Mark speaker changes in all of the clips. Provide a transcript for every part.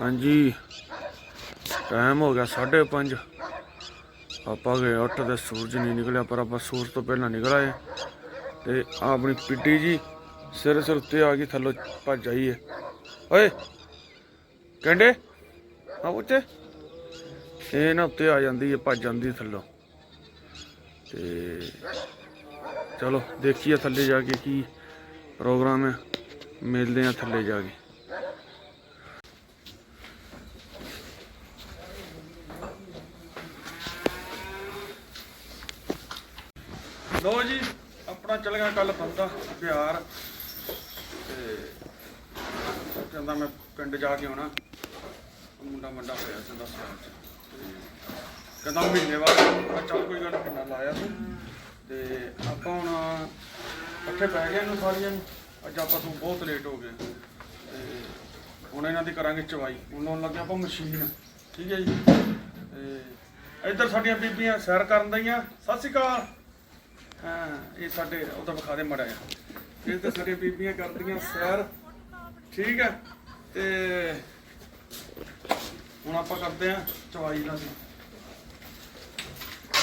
Speaker 1: ਹਾਂਜੀ। ਟਾਈਮ ਹੋ ਗਿਆ 5:30 ਆਪਾਂ ਗਏ ਉੱਠ ਤੇ ਸੂਰਜ ਨਹੀਂ ਨਿਕਲਿਆ, ਪਰ ਆਪਾਂ ਸੂਰਜ ਤੋਂ ਪਹਿਲਾਂ ਨਿਕਲ ਆਏ। ਤੇ ਆਹ ਆਪਣੀ ਪਿੱਡੀ ਜੀ ਸਿਰ ਸਿਰ ਉੱਤੇ ਆ ਗਈ, ਥੱਲੋਂ ਭੱਜ ਆਈ ਹੈ ਓਏ ਕਹਿੰਦੇ ਆ ਉੱਤੇ ਇਹ ਨਾ ਉੱਤੇ ਆ ਜਾਂਦੀ ਹੈ ਭੱਜ ਜਾਂਦੀ ਥੱਲੋਂ। ਤੇ ਚਲੋ, ਦੇਖੀਏ ਥੱਲੇ ਜਾ ਕੇ ਕੀ ਪ੍ਰੋਗਰਾਮ ਹੈ। ਮਿਲਦੇ ਆ ਥੱਲੇ ਜਾ ਕੇ ਲੋ ਜੀ ਆਪਣਾ ਚੱਲ ਗਿਆ ਕੱਲ ਬੰਦਾ ਬਿਹਾਰ ਤੇ ਕਹਿੰਦਾ ਮੈਂ ਪਿੰਡ ਜਾ ਕੇ ਆਉਣਾ। ਮੁੰਡਾ ਮੰਡਾ ਹੋਇਆ ਸੀ 10 ਸਾਲ ਚ। ਤੇ ਕਹਿੰਦਾ ਮਹੀਨੇ ਬਾਅਦ ਮੈਂ ਚੱਲ ਕੋਈ ਗੱਲ ਨੀ, ਮਹੀਨਾ ਲਾਇਆ ਸੀ ਤੇ ਆਪਾਂ ਹੁਣ ਇਕੱਠੇ ਪੈ ਗਏ ਇਹਨੂੰ ਸਾਰੀਆਂ ਨੂੰ। ਅੱਜ ਆਪਾਂ ਤੋਂ ਬਹੁਤ ਲੇਟ ਹੋ ਗਏ। ਤੇ ਹੁਣ ਇਹਨਾਂ ਦੀ ਕਰਾਂਗੇ ਚਵਾਈ। ਹੁਣ ਲਾਉਣ ਲੱਗੇ ਆਪਾਂ ਮਸ਼ੀਨ ਠੀਕ ਹੈ ਜੀ? ਤੇ ਇੱਧਰ ਸਾਡੀਆਂ ਬੀਬੀਆਂ ਸੈਰ ਕਰਨ ਦਈਆਂ। ਸਤਿ ਸ਼੍ਰੀ ਅਕਾਲ। ਹਾਂ ਇਹ ਸਾਡੇ ਉਹ ਤਾਂ ਵਿਖਾ ਦੇ ਮੜਾ ਆ ਇਹ ਤਾਂ ਸਾਡੀਆਂ ਬੀਬੀਆਂ ਕਰਦੀਆਂ ਸੈਰ। ਠੀਕ ਹੈ? ਤੇ ਹੁਣ ਆਪਾਂ ਕਰਦੇ ਆ ਚਵਾਈ ਦਾ ਦੀ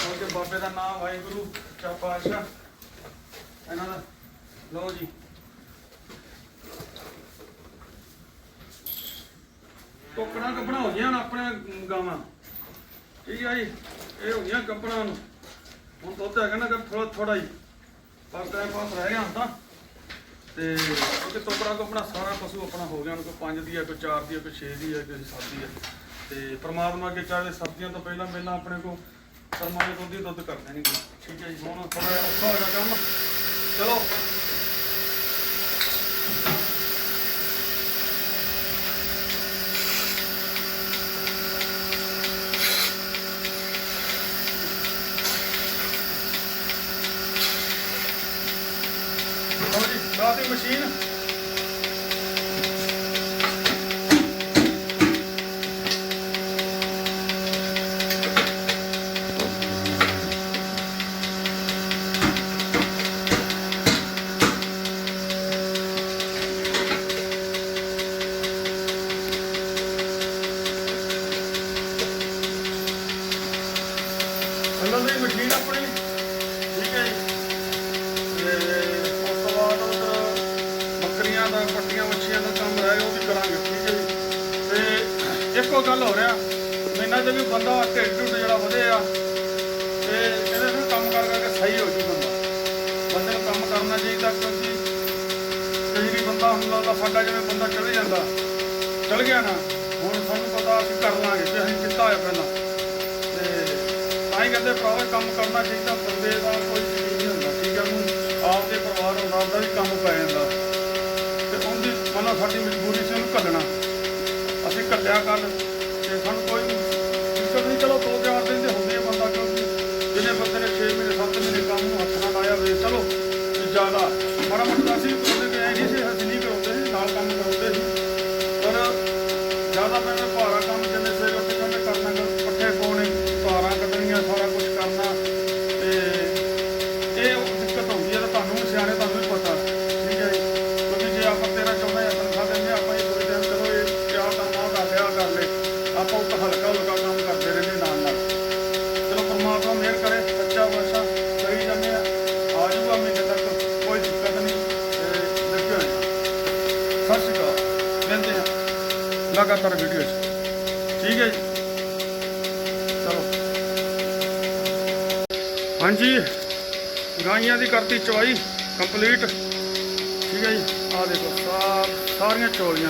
Speaker 1: ਉਹਦੇ ਬਾਬੇ ਦਾ ਨਾਮ ਵਾਹਿਗੁਰੂ ਚਾ ਪਾਤਸ਼ਾਹ। ਇਹਨਾਂ ਦਾ ਲਓ ਜੀ। ਟੋਕਣਾ ਕੱਪਣਾ ਹੋ ਗਈਆਂ ਨਾ ਆਪਣੇ ਗਾਵਾਂ। ਠੀਕ ਹੈ ਜੀ, ਇਹ ਹੋ ਗਈਆਂ ਕੱਪਣਾ ਨੂੰ ਹੁਣ ਦੁੱਧ ਹੈਗਾ ਨਾ ਥੋੜਾ ਥੋੜਾ ਹੀ। ਪਰ ਟਾਈਮ ਪਾਸ ਰਹਿ ਗਿਆ ਹੁਣ ਤਾਂ ਤੇ ਕਿਉਂਕਿ ਟੋਕਰਾ ਕੋਪਣਾ ਸਾਰਾ ਪਸ਼ੂ ਆਪਣਾ ਹੋ ਗਿਆ ਹੁਣ ਕੋਈ 5 ਦੀ ਹੈ, ਕੋਈ ਚਾਰ ਦੀ ਹੈ, ਕੋਈ ਛੇ ਦੀ ਹੈ, ਕੋਈ ਸੱਤ ਦੀ ਹੈ। ਤੇ ਪ੍ਰਮਾਤਮਾ ਅੱਗੇ ਚਾਹੇ ਸਬਜ਼ੀਆਂ ਤੋਂ ਪਹਿਲਾਂ ਪਹਿਲਾਂ ਆਪਣੇ ਕੋ ਕਰਮਾਂ ਦੇ ਦੁੱਧ ਹੀ ਦੁੱਧ ਕਰਦੇ ਨਹੀਂ ਠੀਕ ਹੈ ਜੀ, ਹੁਣ ਥੋੜਾ ਔਖਾ ਹੋ ਕੰਮ। ਚਲੋ। ਲਓ ਜੀ ਕੰਮ ਕਰਨਾ ਕਈ ਵੀ ਬੰਦਾ ਹੁੰਦਾ ਲੱਗਦਾ ਸਾਡਾ ਜਿਵੇਂ ਬੰਦਾ ਚਲੇ ਜਾਂਦਾ, ਚਲ ਗਿਆ ਨਾ, ਹੁਣ ਸਾਨੂੰ ਪਤਾ ਅਸੀਂ ਕਰ ਲਾਂਗੇ ਜੇ ਅਸੀਂ ਕੀਤਾ ਹੋਇਆ ਪਹਿਲਾਂ। ਤੇ ਤਾਂ ਹੀ ਕਹਿੰਦੇ ਭਰਾਵਾ, ਕੰਮ ਕਰਨਾ ਚਾਹੀਦਾ, ਬੰਦੇ ਦਾ ਕੋਈ ਚੀਜ਼ ਨਹੀਂ ਹੁੰਦਾ, ਠੀਕ ਹੈ ਉਹਨੂੰ ਆਪ ਦੇ ਪਰਿਵਾਰ ਨਾਲ ਦਾ ਵੀ ਕੰਮ ਪੈ ਜਾਂਦਾ। ਤੇ ਉਹਦੀ ਮਨੋਂ ਸਾਡੀ ਮਜਬੂਰੀ ਸੀ ਉਹਨੂੰ ਕੱਢਣਾ ਅਸੀਂ ਕੱਲਿਆ ਕਰ ਹਾਂਜੀ ਗਾਈਆਂ ਦੀ ਕਰਤੀ ਚਵਾਈ ਕੰਪਲੀਟ ਠੀਕ ਹੈ ਜੀ। ਆ ਦੇਖੋ ਸਾਰੀਆਂ ਚੋਲੀਆਂ।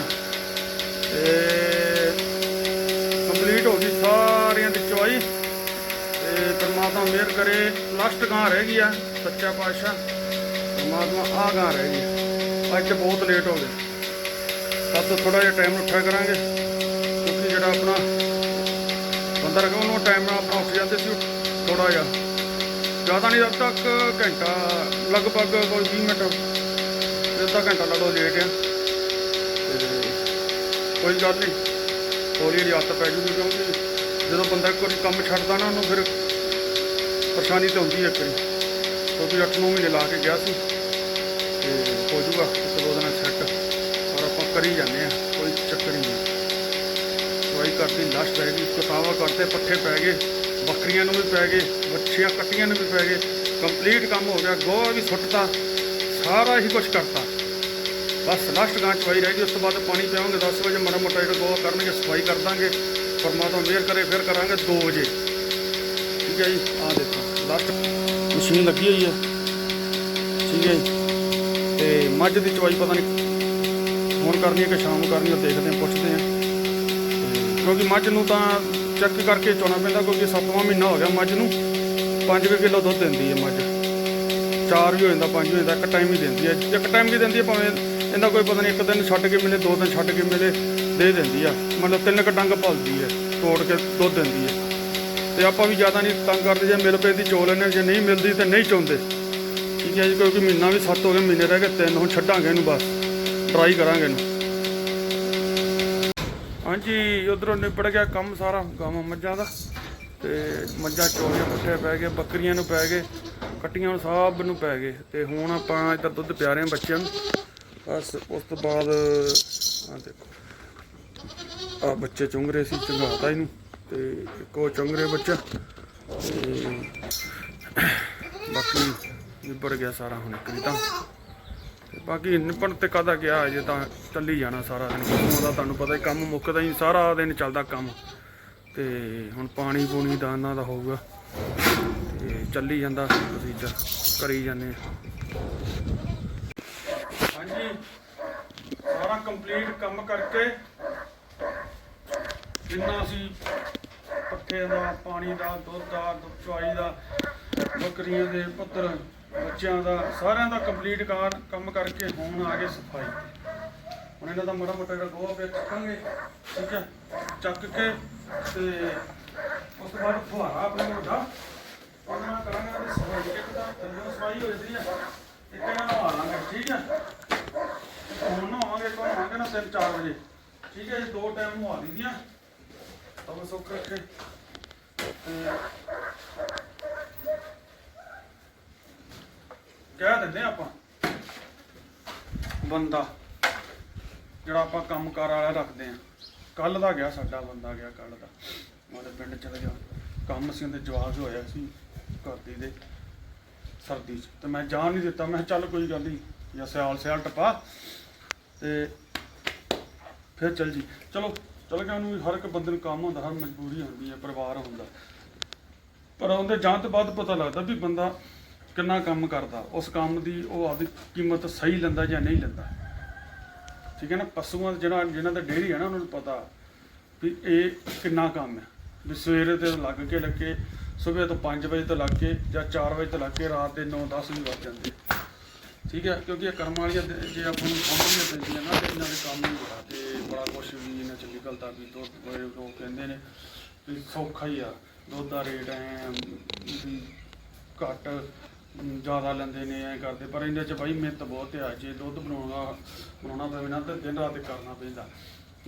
Speaker 1: ਤੇ ਕੰਪਲੀਟ ਹੋ ਗਈ ਸਾਰੀਆਂ ਦੀ ਚਵਾਈ। ਤੇ ਪਰਮਾਤਮਾ ਮਿਹਰ ਕਰੇ। ਲਾਸਟ ਗਾਂ ਰਹਿ ਗਈ ਆ, ਸੱਚਾ ਪਾਤਸ਼ਾਹ। ਪਰਮਾਤਮਾ ਆ ਗਾਂ ਰਹਿ ਗਈ। ਅੱਜ ਬਹੁਤ ਲੇਟ ਹੋ ਗਏ। ਸਭ ਤੋਂ ਥੋੜਾ ਜਿਹਾ ਟਾਈਮ ਉੱਠਿਆ ਕਰਾਂਗੇ। ਕਿਉਂਕਿ ਜਿਹੜਾ ਆਪਣਾ ਬੰਦਾ ਰਗਾ ਉਹਨੂੰ ਟਾਈਮ ਨਾਲ ਆਪਣਾ ਉੱਠ ਜਾਂਦੇ ਸੀ ਥੋੜਾ ਜਿਹਾ। ਜ਼ਿਆਦਾ ਨਹੀਂ, ਜਦ ਤੱਕ ਘੰਟਾ ਲਗਭਗ ਕੋਈ 20 ਮਿੰਟ ਅੱਧਾ ਘੰਟਾ ਲਾ ਲਓ ਲੇਟ ਆ। ਤੇ ਕੋਈ ਗੱਲ ਨਹੀਂ ਹੌਲੀ ਹੌਲੀ ਆਦਤ ਪੈ ਜੂਗੀ ਕਿਉਂਕਿ ਜਦੋਂ ਬੰਦਾ ਇੱਕ ਕੰਮ ਛੱਡਦਾ ਨਾ, ਉਹਨੂੰ ਫਿਰ ਪਰੇਸ਼ਾਨੀ ਤਾਂ ਹੁੰਦੀ ਹੈ ਇੱਕ ਵਾਰੀ। ਕਿਉਂਕਿ 8-9 ਮਹੀਨੇ ਲਾ ਕੇ ਗਿਆ ਸੀ, ਤੇ ਹੋ ਜੂਗਾ, ਇੱਕ ਦੋ ਦਿਨਾਂ ਸੈੱਟ ਔਰ ਆਪਾਂ ਕਰੀ ਜਾਂਦੇ ਆ, ਕੋਈ ਚੱਕਰ ਹੀ ਨਹੀਂ। ਕਰਤੀ ਲਾਸ਼ ਪੈ ਗਈ ਕਸਾਵਾ ਕਰਤੇ ਪੱਠੇ ਪੈ ਗਏ, ਬੱਕਰੀਆਂ ਨੂੰ ਵੀ ਪੈ ਗਏ ਮੱਛੀਆਂ ਕੱਟੀਆਂ ਨੂੰ ਵੀ ਪੈ ਗਏ ਕੰਪਲੀਟ ਕੰਮ ਹੋ ਗਿਆ। ਗੋਹਾ ਵੀ ਸੁੱਟਤਾ, ਸਾਰਾ ਹੀ ਕੁਝ ਕਰਤਾ। ਬਸ ਲਾਸਟ ਗਾਂ ਚਵਾਈ ਰਹਿ ਗਈ, ਉਸ ਤੋਂ ਬਾਅਦ ਪਾਣੀ ਪਿਆਵਾਂਗੇ 10 ਵਜੇ ਮਰਾ ਮੋਟਾ ਜਿਹੜਾ ਗੋਹਾ ਕਰਨਗੇ, ਸਫ਼ਾਈ ਕਰ ਦਾਂਗੇ। ਪਰਮਾਤਮਾ ਮਿਹਰ ਕਰੇ, ਫਿਰ ਕਰਾਂਗੇ 2 ਵਜੇ। ਠੀਕ ਹੈ ਜੀ, ਆ ਦੇਖੋ ਲਾਸਟ ਮਸ਼ੀਨ ਲੱਗੀ ਹੋਈ ਹੈ। ਠੀਕ ਹੈ ਜੀ, ਤੇ ਮੱਝ ਦੀ ਚਵਾਈ ਪਤਾ ਨਹੀਂ ਹੁਣ ਕਰਨੀ ਹੈ ਕਿ ਸ਼ਾਮ ਨੂੰ ਕਰਨੀ ਹੈ, ਦੇਖਦੇ ਹਾਂ, ਪੁੱਛਦੇ ਹਾਂ। ਤੇ ਕਿਉਂਕਿ ਮੱਝ ਨੂੰ ਤਾਂ ਚੈੱਕ ਕਰਕੇ ਚੋਣਾ ਪੈਂਦਾ, ਕਿਉਂਕਿ ਸੱਤਵਾਂ ਮਹੀਨਾ ਹੋ ਗਿਆ ਮੱਝ ਨੂੰ। 5 ਕਿਲੋ ਦੁੱਧ ਦਿੰਦੀ ਹੈ ਮੱਝ। ਚਾਰ ਵੀ ਹੋ ਜਾਂਦਾ ਪੰਜ ਵੀ ਹੋ ਜਾਂਦਾ ਇੱਕ ਟਾਈਮ ਹੀ ਦਿੰਦੀ ਹੈ। ਇੱਕ ਟਾਈਮ ਵੀ ਦਿੰਦੀ ਹੈ? ਭਾਵੇਂ ਇਹਦਾ ਕੋਈ ਪਤਾ ਨਹੀਂ ਇੱਕ ਦਿਨ ਛੱਡ ਕੇ ਮਿਲੇ ਦੋ ਦਿਨ ਛੱਡ ਕੇ ਮਿਲੇ ਦੇ ਦਿੰਦੀ ਆ। ਮਤਲਬ ਤਿੰਨ ਕੁ ਡੰਗ ਭਲਦੀ ਹੈ ਤੋੜ ਕੇ ਦੁੱਧ ਦਿੰਦੀ ਹੈ। ਤੇ ਆਪਾਂ ਵੀ ਜ਼ਿਆਦਾ ਨਹੀਂ ਤੰਗ ਕਰਦੇ ਜੇ ਮਿਲ ਦੀ ਚੋ ਲੈਂਦੇ ਹਾਂ, ਜੇ ਨਹੀਂ ਮਿਲਦੀ ਤਾਂ ਨਹੀਂ ਚੋਂਦੇ। ਠੀਕ ਹੈ ਜੀ ਕਿਉਂਕਿ ਮਹੀਨਾ ਵੀ ਸੱਤ ਹੋ ਗਏ ਮਹੀਨੇ ਰਹਿ ਗਏ ਤਿੰਨ ਹੁਣ ਛੱਡਾਂਗੇ ਇਹਨੂੰ ਬਸ। ਟਰਾਈ ਕਰਾਂਗੇ ਇਹਨੂੰ। ਹਾਂਜੀ ਉਧਰੋਂ ਨਿਬੜ ਗਿਆ ਕੰਮ ਸਾਰਾ ਗਾਵਾਂ ਮੱਝਾਂ ਦਾ। ਤੇ ਮੱਝਾਂ ਚੋਰੀਆਂ ਪੁੱਠੇ ਪੈ ਗਏ ਬੱਕਰੀਆਂ ਨੂੰ ਪੈ ਗਏ, ਕੱਟੀਆਂ ਨੂੰ ਸਭ ਨੂੰ ਪੈ ਗਏ। ਤੇ ਹੁਣ ਆਪਾਂ ਇੱਧਰ ਦੁੱਧ ਪਿਆ ਰਹੇ ਹਾਂ ਬੱਚਿਆਂ ਨੂੰ। ਬਸ ਉਸ ਤੋਂ ਬਾਅਦ ਆ ਦੇਖੋ। ਆ ਬੱਚੇ ਚੁੰਗ ਰਹੇ ਸੀ, ਚੰਗਾਤਾ ਇਹਨੂੰ। ਤੇ ਇੱਕ ਉਹ ਚੁੰਗ ਰਹੇ ਬੱਚਾ। ਤੇ ਬਾਕੀ ਨਿਬੜ ਗਿਆ ਸਾਰਾ ਹੁਣ ਇੱਕ ਤਾਂ। ਬਾਕੀ ਨਿਪਣ ਤੇ ਕਾਦਾ ਗਿਆ ਜੇ ਤਾਂ ਚੱਲੀ ਜਾਣਾ ਸਾਰਾ ਦਿਨ। ਪਸ਼ੂਆਂ ਦਾ ਤੁਹਾਨੂੰ ਪਤਾ ਹੀ ਕੰਮ ਮੁੱਕਦਾ ਹੀ ਸਾਰਾ ਦਿਨ ਚੱਲਦਾ ਕੰਮ। ਤੇ ਹੁਣ ਪਾਣੀ ਪੂਣੀ ਦਾ ਇਹਨਾਂ ਦਾ ਹੋਊਗਾ। ਤੇ ਚੱਲੀ ਜਾਂਦਾ ਪ੍ਰੋਸੀਜਰ ਕਰੀ ਜਾਂਦੇ ਹਾਂ। ਹਾਂਜੀ। ਸਾਰਾ ਕੰਪਲੀਟ ਕੰਮ ਕਰਕੇ ਜਿੰਨਾ ਅਸੀਂ ਪੱਠੇ ਦਾ, ਪਾਣੀ ਦਾ, ਦੁੱਧ ਦਾ, ਦੁੱਧ ਚਵਾਈ ਦਾ, ਬੱਕਰੀਆਂ ਦੇ ਪੁੱਤਰ, ਬੱਚਿਆਂ ਦਾ, ਸਾਰਿਆਂ ਦਾ ਕੰਪਲੀਟ ਕਾਰ ਕੰਮ ਕਰਕੇ ਹੁਣ ਆ ਗਏ ਸਫ਼ਾਈ ਹੁਣ ਇਹਨਾਂ ਦਾ ਮੜਾ ਮੋਟਾ ਜਿਹੜਾ ਗੋਹਾ ਪਿਆ ਚੱਕਾਂਗੇ, ਠੀਕ ਹੈ ਚੱਕ ਕੇ ਤੇ ਉਸ ਤੋਂ ਬਾਅਦ ਫੁਹਾਰਾ ਆਪਣੇ ਕੋਲ ਵੱਡਾ ਉਹਨਾਂ ਕਰਾਂਗੇ ਇਹਨਾਂ ਸਫ਼ਾਈ, ਇੱਕ ਤਾਂ ਥੱਲੇ ਸਫ਼ਾਈ ਹੋ ਜਾਂਦੀ ਹੈ ਇੱਕ ਇਹਨਾਂ ਨੂੰ ਲਾਂਗੇ, ਠੀਕ ਹੈ ਹੁਣ ਨਹਾਵਾਂਗੇ ਕੋਲ ਨਹਾਵਾਂਗੇ ਨਾ 3-4 ਵਜੇ। ਠੀਕ ਹੈ ਜੀ, ਦੋ ਟਾਈਮ ਨਹਾ ਲਈਆਂ ਤਾਂ ਸੁੱਕ ਰੱਖੇ। ਕਹਿ ਦਿੰਦੇ ਆਪਾਂ, ਬੰਦਾ ਜਿਹੜਾ ਆਪਾਂ ਕੰਮਕਾਰ ਵਾਲਾ ਰੱਖਦੇ ਆ। ਕੱਲ ਦਾ ਗਿਆ, ਸਾਡਾ ਬੰਦਾ ਗਿਆ ਕੱਲ ਦਾ। ਉਹਦੇ ਪਿੰਡ ਚਲੇ ਗਿਆ। ਕੰਮ ਸੀ, ਉਹਦੇ ਜਵਾਬ ਹੋਇਆ ਸੀ ਘਰਦੀ ਦੇ, ਸਰਦੀ ਚ। ਤੇ ਮੈਂ ਜਾਣ ਨਹੀਂ ਦਿੱਤਾ। ਮੈਂ ਕਿਹਾ ਚੱਲ ਕੋਈ ਗੱਲ ਨਹੀਂ ਜਾਂ ਸਿਆਲ ਸਿਆਲ ਟਪਾ ਤੇ ਫਿਰ ਚੱਲ ਜੀ। ਚਲੋ, ਚਲ ਗਿਆ ਉਹਨੂੰ ਵੀ ਹਰ ਇੱਕ ਬੰਦੇ ਨੂੰ ਕੰਮ ਹੁੰਦਾ, ਹਰ ਮਜਬੂਰੀ ਹੁੰਦੀ ਹੈ, ਪਰਿਵਾਰ ਹੁੰਦਾ। ਪਰ ਉਹਦੇ ਜਾਣ ਤੋਂ ਬਾਅਦ ਪਤਾ ਲੱਗਦਾ ਵੀ ਬੰਦਾ ਕਿੰਨਾ ਕੰਮ ਕਰਦਾ। ਉਸ ਕੰਮ ਦੀ ਉਹ ਆਪਦੀ ਕੀਮਤ ਸਹੀ ਲੈਂਦਾ ਜਾਂ ਨਹੀਂ ਲੈਂਦਾ। ਠੀਕ ਹੈ ਨਾ, ਪਸ਼ੂਆਂ ਦਾ ਜਿਹੜਾ, ਜਿਹਨਾਂ ਦਾ ਡੇਅਰੀ ਹੈ ਨਾ, ਉਹਨਾਂ ਨੂੰ ਪਤਾ ਵੀ ਇਹ ਕਿੰਨਾ ਕੰਮ ਹੈ। ਵੀ ਸਵੇਰੇ ਤੇ ਲੱਗ ਕੇ ਲੱਗੇ, ਸਵੇਰ ਤੋਂ 5 ਵਜੇ ਤੋਂ ਲੱਗ ਕੇ ਜਾਂ 4 ਵਜੇ ਤੋਂ ਲੱਗ ਕੇ ਰਾਤ ਦੇ 9 10 ਵੀ ਵੱਜ ਜਾਂਦੇ। ਠੀਕ ਹੈ, ਕਿਉਂਕਿ ਇਹ ਕਰਮ ਵਾਲੀਆਂ ਜੇ ਆਪਾਂ ਨੂੰ ਸਾਂਭਣੀਆਂ ਪੈਂਦੀਆਂ ਨਾ, ਤੇ ਇਹਨਾਂ ਦੇ ਕੰਮ ਹੀ ਬੜਾ ਤੇ ਬੜਾ ਕੁਛ ਵੀ ਇਹਨਾਂ ਚ ਨਿਕਲਦਾ ਵੀ ਦੁੱਧ ਬੜੇ ਲੋਕ ਕਹਿੰਦੇ ਨੇ ਵੀ ਸੌਖਾ ਹੀ ਆ। ਦੁੱਧ ਦਾ ਰੇਟ ਐ ਵੀ ਘੱਟ ਜ਼ਿਆਦਾ ਲੈਂਦੇ ਨੇ, ਐ ਕਰਦੇ। ਪਰ ਇਹਦੇ ਚ ਬਾਈ ਮਿਹਨਤ ਬਹੁਤ ਆ, ਜੇ ਦੁੱਧ ਬਣਾਉਣਾ ਬਣਾਉਣਾ ਪਵੇ ਨਾ, ਤੇ ਦਿਨ ਰਾਤ ਕਰਨਾ ਪੈਂਦਾ।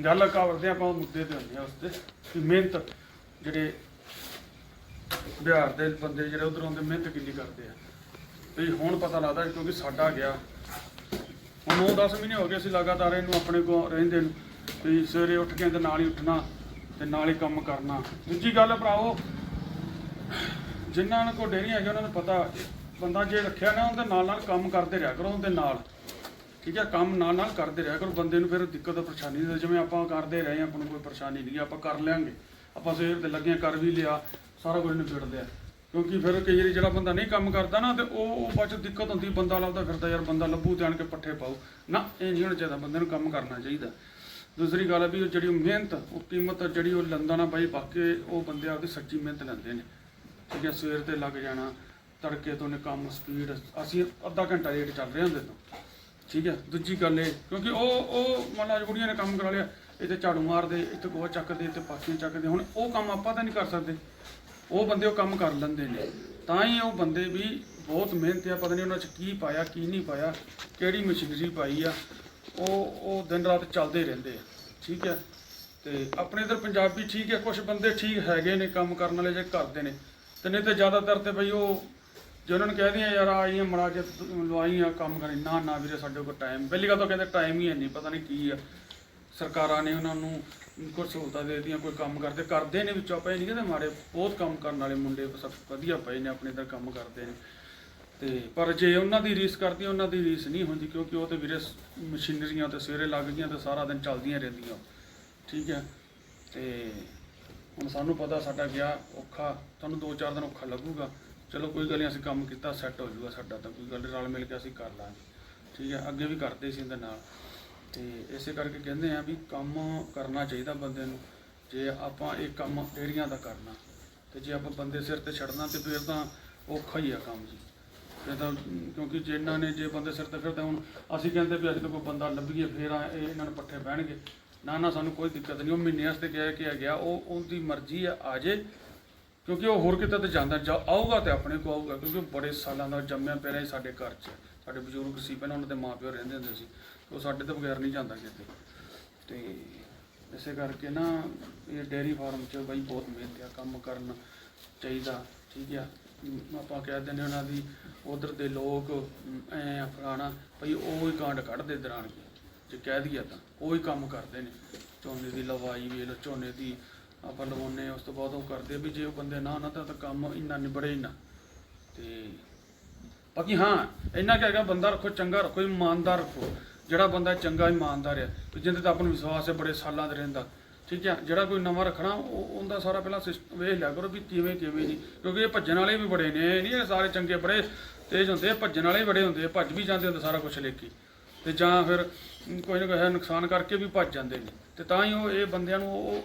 Speaker 1: ਗੱਲ ਕਰਦੇ ਆਪਾਂ ਉਹ ਮੁੱਦੇ ਤੇ ਹੁੰਦੇ ਆ ਉਸ ਤੇ, ਵੀ ਮਿਹਨਤ ਜਿਹੜੇ ਬਿਹਾਰ ਦੇ ਬੰਦੇ ਜਿਹੜੇ ਉਧਰੋਂ ਆਉਂਦੇ ਮਿਹਨਤ ਕਿੰਨੀ ਕਰਦੇ ਆ। ਵੀ ਹੁਣ ਪਤਾ ਲੱਗਦਾ ਕਿਉਂਕਿ ਸਾਡਾ ਗਿਆ। ਹੁਣ 9-10 ਮਹੀਨੇ ਹੋ ਗਏ ਅਸੀਂ ਲਗਾਤਾਰ ਇਹਨੂੰ ਆਪਣੇ ਕੋਲ ਰਹਿੰਦੇ ਨੂੰ, ਵੀ ਸਵੇਰੇ ਉੱਠ ਕੇ ਤੇ ਨਾਲ ਹੀ ਉੱਠਣਾ ਤੇ ਨਾਲ ਹੀ ਕੰਮ ਕਰਨਾ। ਦੂਜੀ ਗੱਲ ਭਰਾਓ ਜਿਨ੍ਹਾਂ ਕੋਲ ਡੇਰੀ ਹੈਗੀ ਉਹਨਾਂ ਨੂੰ ਪਤਾ ਬੰਦਾ ਜੇ ਰੱਖਿਆ ਨਾ ਉਹਦੇ ਨਾਲ ਨਾਲ ਕੰਮ ਕਰਦੇ ਰਿਹਾ ਕਰੋ ਉਹਦੇ ਨਾਲ। ਠੀਕ ਹੈ ਕੰਮ ਨਾਲ ਨਾਲ ਕਰਦੇ ਰਿਹਾ ਕਰੋ। ਬੰਦੇ ਨੂੰ ਫਿਰ ਦਿੱਕਤ ਪਰੇਸ਼ਾਨੀ ਨਹੀਂ ਜਿਵੇਂ ਆਪਾਂ ਕਰਦੇ ਰਹੇ ਹਾਂ, ਆਪਾਂ ਨੂੰ ਕੋਈ ਪਰੇਸ਼ਾਨੀ ਨਹੀਂ ਆਪਾਂ ਕਰ ਲਿਆਂਗੇ। ਆਪਾਂ ਸਵੇਰ 'ਤੇ ਲੱਗੇ ਹਾਂ, ਕਰ ਵੀ ਲਿਆ ਸਾਰਾ ਕੁਝ ਨਿਬੜ ਲਿਆ ਕਿਉਂਕਿ ਫਿਰ ਕਈ ਵਾਰੀ ਜਿਹੜਾ ਬੰਦਾ ਨਹੀਂ ਕੰਮ ਕਰਦਾ ਨਾ ਤੇ ਉਹ ਉਹ ਬਾਅਦ 'ਚ ਦਿੱਕਤ ਹੁੰਦੀ ਬੰਦਾ ਲੱਭਦਾ ਫਿਰਦਾ ਯਾਰ ਬੰਦਾ ਲੱਭੂ ਤੇ ਆਣ ਕੇ ਪੱਠੇ ਪਾਉ ਨਾ ਇਹ ਨਹੀਂ ਹੋਣਾ ਚਾਹੀਦਾ ਬੰਦੇ ਨੂੰ ਕੰਮ ਕਰਨਾ ਚਾਹੀਦਾ। ਦੂਸਰੀ ਗੱਲ ਹੈ ਵੀ ਉਹ ਜਿਹੜੀ ਮਿਹਨਤ ਉਹ ਕੀਮਤ ਜਿਹੜੀ ਉਹ ਲੰਦਾ ਨਾ ਬਾਈ ਬਾਕੀ ਉਹ ਬੰਦੇ ਆਪਦੀ ਸੱਚੀ ਮਿਹਨਤ ਲੈਂਦੇ ਨੇ। ਠੀਕ ਹੈ ਸਵੇਰ ਤੇ ਲੱਗ ਜਾਣਾ ਤੜਕੇ ਤੋਂ ਨੇ ਕੰਮ ਸਪੀਡ ਅਸੀਂ ਅੱਧਾ ਘੰਟਾ ਲੇਟ ਚੱਲ ਰਹੇ ਹੁੰਦੇ ਤੋਂ। ਠੀਕ ਹੈ, ਦੂਜੀ ਗੱਲ ਇਹ, ਕਿਉਂਕਿ ਉਹ ਉਹ ਮੰਨ ਲਾ ਕੁੜੀਆਂ ਨੇ ਕੰਮ ਕਰਾ ਲਿਆ, ਇੱਥੇ ਝਾੜੂ ਮਾਰਦੇ, ਇੱਥੇ ਗੋਹਾ ਚੱਕਦੇ, ਇੱਥੇ ਪਾਸੀਆਂ ਚੱਕਦੇ, ਹੁਣ ਉਹ ਕੰਮ ਆਪਾਂ ਤਾਂ ਨਹੀਂ ਕਰ ਸਕਦੇ। ਉਹ ਬੰਦੇ ਉਹ ਕੰਮ ਕਰ ਲੈਂਦੇ ਨੇ। ਤਾਂ ਹੀ ਉਹ ਬੰਦੇ ਵੀ ਬਹੁਤ ਮਿਹਨਤ ਆ, ਪਤਾ ਨਹੀਂ ਉਹਨਾਂ 'ਚ ਕੀ ਪਾਇਆ, ਕੀ ਨਹੀਂ ਪਾਇਆ, ਕਿਹੜੀ ਮਸ਼ੀਨਰੀ ਪਾਈ ਆ, ਉਹ ਉਹ ਦਿਨ ਰਾਤ ਚੱਲਦੇ ਰਹਿੰਦੇ ਆ। ਠੀਕ ਹੈ, ਤੇ ਆਪਣੇ ਇਧਰ ਪੰਜਾਬੀ ਠੀਕ ਹੈ ਕੁਝ ਬੰਦੇ ਠੀਕ ਹੈਗੇ ਨੇ ਕੰਮ ਕਰਨ ਵਾਲੇ, ਜੇ ਕਰਦੇ ਨੇ, ਤੇ ਨਹੀਂ ਤੇ ਜ਼ਿਆਦਾਤਰ ਤੇ ਬਈ ਉਹ ਜੇ ਉਹਨਾਂ ਨੂੰ ਕਹਿ ਦਿਆਂ ਯਾਰ ਆਈਆਂ, ਮੜਾ ਕੇ ਲਵਾਈਆਂ ਕੰਮ ਕਰੀ ਨਾ ਨਾ ਵੀਰੇ ਸਾਡੇ ਕੋਲ ਟਾਈਮ ਪਹਿਲੀ ਗੱਲ ਤਾਂ ਕਹਿੰਦੇ ਟਾਈਮ ਹੀ ਹੈ ਨਹੀਂ ਪਤਾ ਨਹੀਂ ਕੀ ਆ। ਸਰਕਾਰਾਂ ਨੇ ਉਹਨਾਂ ਨੂੰ ਕੋਈ ਸਹੂਲਤਾਂ ਦੇ ਦਿੱਤੀਆਂ, ਕੋਈ ਕੰਮ ਕਰਦੇ ਕਰਦੇ ਨੇ ਵਿੱਚੋਂ ਪਏ ਇਹ ਨਹੀਂ ਕਹਿੰਦੇ ਮਾੜੇ, ਬਹੁਤ ਕੰਮ ਕਰਨ ਵਾਲੇ ਮੁੰਡੇ ਸਭ ਵਧੀਆ ਪਏ ਨੇ, ਆਪਣੇ ਇੱਧਰ ਕੰਮ ਕਰਦੇ ਨੇ। ਤੇ ਪਰ ਜੇ ਉਹਨਾਂ ਦੀ ਰੀਸ ਕਰਦੀ, ਉਹਨਾਂ ਦੀ ਰੀਸ ਨਹੀਂ ਹੁੰਦੀ, ਕਿਉਂਕਿ ਉਹ ਤੇ ਵੀਰੇ ਮਸ਼ੀਨਰੀਆਂ ਤੇ ਸਵੇਰੇ ਲੱਗ ਗਈਆਂ ਤੇ ਸਾਰਾ ਦਿਨ ਚੱਲਦੀਆਂ ਰਹਿੰਦੀਆਂ। ਠੀਕ ਹੈ? ਤੇ ਹੁਣ ਸਾਨੂੰ ਪਤਾ ਸਾਡਾ ਗਿਆ ਔਖਾ, ਤੁਹਾਨੂੰ 2-4 ਦਿਨ ਔਖਾ ਲੱਗੂਗਾ। ਚਲੋ ਕੋਈ ਗੱਲ ਨਹੀਂ ਅਸੀਂ ਕੰਮ ਕੀਤਾ ਸੈੱਟ ਹੋ ਜਾਊਗਾ ਸਾਡਾ ਤਾਂ, ਕੋਈ ਗੱਲ ਨਹੀਂ ਰਲ ਮਿਲ ਕੇ ਅਸੀਂ ਕਰ ਲਾਂਗੇ। ਠੀਕ ਹੈ, ਅੱਗੇ ਵੀ ਕਰਦੇ ਸੀ ਇਹਦੇ ਨਾਲ। ਤੇ ਇਸੇ ਕਰਕੇ ਕਹਿੰਦੇ ਆ ਵੀ ਕੰਮ ਕਰਨਾ ਚਾਹੀਦਾ ਬੰਦੇ ਨੂੰ, ਜੇ ਆਪਾਂ ਇਹ ਕੰਮ ਡੇਰੀਆਂ ਦਾ ਕਰਨਾ, ਤੇ ਜੇ ਆਪਾਂ ਬੰਦੇ ਸਿਰ ਤੇ ਛੱਡਣਾ, ਤੇ ਫਿਰ ਤਾਂ ਔਖਾ ਹੀ ਆ ਕੰਮ ਜੀ। ਇਹ ਤਾਂ, ਕਿਉਂਕਿ ਜੇ ਇਹਨਾਂ ਨੇ, ਜੇ ਬੰਦੇ ਸਿਰ ਤੇ ਫਿਰਦੇ ਹੁਣ ਅਸੀਂ ਕਹਿੰਦੇ ਵੀ ਅੱਜ ਤੋਂ ਕੋਈ ਬੰਦਾ ਲੱਭੀਏ, ਫਿਰ ਆ- ਇਹ ਇਹਨਾਂ ਨੂੰ ਪੱਠੇ ਬਹਿਣਗੇ। ਨਾ ਨਾ, ਸਾਨੂੰ ਕੋਈ ਦਿੱਕਤ ਨਹੀਂ, ਉਹ ਮਹੀਨੇ ਵਾਸਤੇ ਗਿਆ ਕਿ ਗਿਆ, ਉਹ ਉਹਦੀ ਮਰਜ਼ੀ ਆ ਆ ਜੇ ਕਿਉਂਕਿ ਉਹ ਹੋਰ ਕਿਤੇ ਤੇ ਜਾਂਦਾ ਜਾ ਆਊਗਾ ਤੇ ਆਪਣੇ ਕੋ ਆਊਗਾ ਕਿਉਂਕਿ ਉਹ ਬੜੇ ਸਾਲਾਂ ਦਾ ਜੰਮਿਆ ਪਿਆ ਰਿਹਾ ਸਾਡੇ ਘਰ 'ਚ। ਸਾਡੇ ਬਜ਼ੁਰਗ ਸੀ ਪਹਿਲਾਂ ਉਹਨਾਂ ਦੇ ਮਾਪਿਓ ਰਹਿੰਦੇ ਹੁੰਦੇ ਸੀ। ਉਹ ਸਾਡੇ ਤੋਂ ਬਗੈਰ ਨਹੀਂ ਜਾਂਦਾ ਕਿਤੇ। ਤੇ ਇਸੇ ਕਰਕੇ ਨਾ ਇਹ ਡੇਅਰੀ ਫਾਰਮ 'ਚ ਬਈ ਬਹੁਤ ਮਿਹਨਤ ਆ ਕੰਮ ਕਰਨ ਚਾਹੀਦਾ ਠੀਕ ਆ। ਆਪਾਂ ਕਹਿ ਦਿੰਦੇ ਉਹਨਾਂ ਦੀ ਉਧਰ ਦੇ ਲੋਕ ਅਮ, ਐਂ ਆ ਫਲਾਣਾ ਭਈ ਉਹ ਹੀ ਕਾਂਡ ਕੱਢਦੇ ਦਰਾਣ ਕੇ ਜੇ ਕਹਿ ਦਈਏ ਤਾਂ ਉਹ ਹੀ ਕੰਮ ਕਰਦੇ ਨੇ। ਝੋਨੇ ਦੀ ਲਵਾਈ ਵੇਖ ਲਓ ਝੋਨੇ ਦੀ ਆਪਾਂ ਲਵਾਉਨੇ ਉਸ ਤੋਂ ਬਾਅਦ ਉਹ ਕਰਦੇ ਵੀ ਜੇ ਉਹ ਬੰਦੇ ਨਾ ਨਾ ਤਾਂ ਕੰਮ ਇੰਨਾ ਨਿਬੜੇ ਹੀ ਨਾ ਤੇ ਬਾਕੀ ਹਾਂ, ਇੰਨਾ ਕਿ ਹੈਗਾ ਬੰਦਾ ਰੱਖੋ, ਚੰਗਾ ਰੱਖੋ, ਇਮਾਨਦਾਰ ਰੱਖੋ। ਜਿਹੜਾ ਬੰਦਾ ਚੰਗਾ, ਇਮਾਨਦਾਰ ਹੈ ਵੀ ਜਿਹਦੇ ਤੇ ਆਪਾਂ ਨੂੰ ਵਿਸ਼ਵਾਸ ਹੈ, ਬੜੇ ਸਾਲਾਂ ਦਾ ਰਹਿੰਦਾ। ਠੀਕ ਹੈ ਜਿਹੜਾ ਕੋਈ ਨਵਾਂ ਰੱਖਣਾ, ਉਹ ਉਹਦਾ ਸਾਰਾ ਪਹਿਲਾਂ ਸਿਸਟਮ ਵੇਖ ਲਿਆ ਕਰੋ ਵੀ ਕਿਵੇਂ ਕਿਵੇਂ ਨਹੀਂ ਕਿਉਂਕਿ ਇਹ ਭੱਜਣ ਵਾਲੇ ਵੀ ਬੜੇ ਨੇ, ਇਹ ਨਹੀਂ ਇਹ ਸਾਰੇ ਚੰਗੇ, ਬੜੇ ਤੇਜ਼ ਹੁੰਦੇ ਭੱਜਣ ਵਾਲੇ ਵੀ ਬੜੇ ਹੁੰਦੇ ਭੱਜ ਵੀ ਜਾਂਦੇ ਹੁੰਦੇ ਸਾਰਾ ਕੁਝ ਲੈ ਕੇ। ਤੇ ਜਾਂ ਫਿਰ ਅਮ, ਕੋਈ ਨਾ ਕੋਈ ਨੁਕਸਾਨ ਕਰਕੇ ਵੀ ਭੱਜ ਜਾਂਦੇ ਨੇ। ਤੇ ਤਾਂ ਹੀ ਉਹ ਇਹ ਬੰਦਿਆਂ ਨੂੰ ਉਹ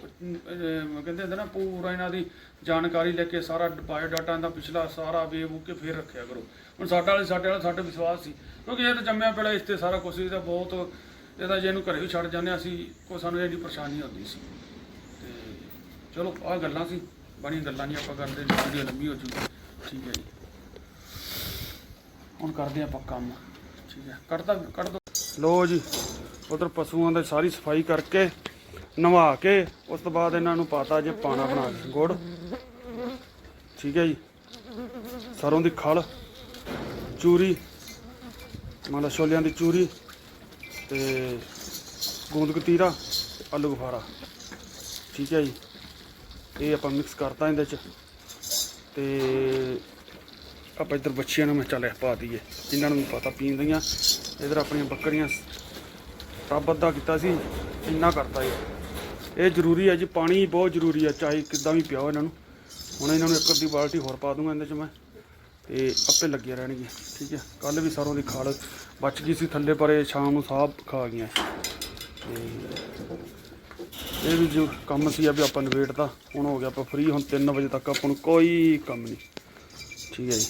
Speaker 1: ਕਹਿੰਦੇ ਹੁੰਦੇ ਨਾ ਪੂਰਾ ਇਹਨਾਂ ਦੀ ਜਾਣਕਾਰੀ ਲੈ ਕੇ ਸਾਰਾ ਬਾਇਓ ਡਾਟਾ ਦਾ ਪਿਛਲਾ ਸਾਰਾ ਵੇਵ ਕੇ ਫਿਰ ਰੱਖਿਆ ਕਰੋ। ਹੁਣ ਸਾਡਾ ਵਾਲੇ ਸਾਡੇ ਵਾਲਾ ਸਾਡਾ ਵਿਸ਼ਵਾਸ ਸੀ। ਕਿਉਂਕਿ ਇਹ ਤਾਂ ਜੰਮਿਆ ਪਹਿਲਾਂ ਇਸ ਤੇ ਸਾਰਾ ਕੁਝ ਇਹਦਾ ਬਹੁਤ ਇਹਦਾ ਜੇ ਇਹਨੂੰ ਘਰੇ ਵੀ ਛੱਡ ਜਾਂਦੇ ਹਾਂ ਅਸੀਂ ਕੋਈ ਸਾਨੂੰ ਇਹਦੀ ਪਰੇਸ਼ਾਨੀ ਹੁੰਦੀ ਸੀ। ਤੇ ਚਲੋ ਆਹ ਗੱਲਾਂ ਸੀ। ਬਣੀ ਗੱਲਾਂ ਨਹੀਂ ਆਪਾਂ ਕਰਦੇ ਵੀਡੀਓ ਲੰਬੀ ਹੋ ਚੁੱਕੀ ਠੀਕ ਹੈ ਜੀ। ਹੁਣ ਕਰਦੇ ਆਪਾਂ ਕੰਮ। ਠੀਕ ਹੈ। ਕੱਢਦਾ ਕੱਢ ਦੋ। ਲੋ ਜੀ, ਉਧਰ ਪਸ਼ੂਆਂ ਦੀ ਸਾਰੀ ਸਫ਼ਾਈ ਕਰਕੇ ਨਵਾ ਕੇ, ਉਸ ਤੋਂ ਬਾਅਦ ਇਹਨਾਂ ਨੂੰ ਪਾਤਾ ਜੇ ਪਾਣਾ ਬਣਾ ਕੇ ਗੁੜ। ਠੀਕ ਹੈ ਜੀ। ਸਰੋਂ ਦੀ ਖਲ, ਚੂਰੀ ਮਤਲਬ ਛੋਲਿਆਂ ਦੀ ਚੂਰੀ ਤੇ ਗੂੰਦ ਕਤੀਰਾ ਆਲੂ ਬੁਖਾਰਾ ਠੀਕ ਹੈ ਜੀ। ਇਹ ਆਪਾਂ ਮਿਕਸ ਕਰਤਾ ਇਹਦੇ ਚ ਤੇ ਆਪਾਂ ਇੱਧਰ ਬੱਚਿਆਂ ਨੂੰ ਮੈਂ ਚੱਲ ਪਾ ਦਈਏ। ਜਿਨ੍ਹਾਂ ਨੂੰ ਵੀ ਪਤਾ, ਪੀਣ ਦੀਆਂ। ਇੱਧਰ ਆਪਣੀਆਂ ਬੱਕਰੀਆਂ ਰੱਬ ਅੱਧਾ ਕੀਤਾ ਸੀ, ਇੰਨਾ ਕਰਤਾ ਜੀ। ਇਹ ਜ਼ਰੂਰੀ ਹੈ ਜੀ, ਪਾਣੀ ਬਹੁਤ ਜ਼ਰੂਰੀ ਹੈ, ਚਾਹੇ ਕਿੱਦਾਂ ਵੀ ਪਿਆਓ ਇਹਨਾਂ ਨੂੰ। ਹੁਣ ਇਹਨਾਂ ਨੂੰ ਇੱਕ ਅੱਧੀ ਬਾਲਟੀ ਹੋਰ ਪਾ ਦੂੰਗਾ ਇਹਦੇ ਚ ਮੈਂ, ਤੇ ਆਪੇ ਲੱਗੀਆਂ ਰਹਿਣਗੀਆਂ, ਠੀਕ ਹੈ। ਕੱਲ ਵੀ ਸਰੋਂ ਦੀ ਖਾਲ ਬਚ ਗਈ ਸੀ ਥੱਲੇ, ਪਰ ਇਹ ਸ਼ਾਮ ਨੂੰ ਸਾਹ ਖਾ ਗਈਆਂ। ਤੇ ਇਹ ਵੀ ਜੋ ਕੰਮ ਸੀ ਆ ਵੀ ਆਪਾਂ ਨਿਬੇੜਤਾ, ਹੁਣ ਹੋ ਗਿਆ, ਆਪਾਂ ਫ੍ਰੀ ਹੁਣ 3 ਵਜੇ ਤੱਕ ਆਪਾਂ ਨੂੰ ਕੋਈ ਕੰਮ ਨਹੀਂ। ਠੀਕ ਹੈ ਜੀ।